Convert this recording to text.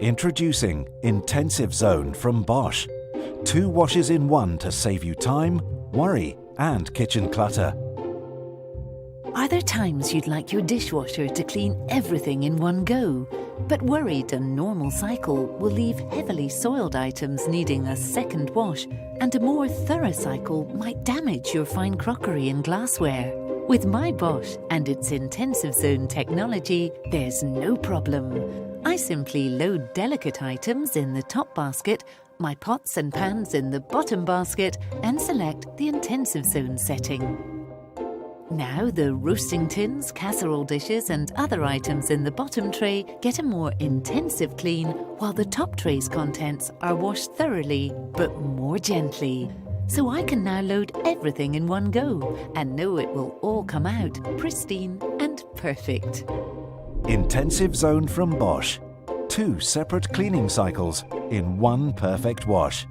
Introducing Intensive Zone from Bosch. Two washes in one to save you time, worry, and kitchen clutter. Are there times you'd like your dishwasher to clean everything in one go, but worried a normal cycle will leave heavily soiled items needing a second wash, and a more thorough cycle might damage your fine crockery and glassware? With my Bosch and its intensive zone technology, there's no problem. I simply load delicate items in the top basket, my pots and pans in the bottom basket, and select the intensive zone setting. Now the roasting tins, casserole dishes and other items in the bottom tray get a more intensive clean while the top tray's contents are washed thoroughly but more gently. So I can now load everything in one go and know it will all come out pristine and perfect. Intensive Zone from Bosch. Two separate cleaning cycles in one perfect wash.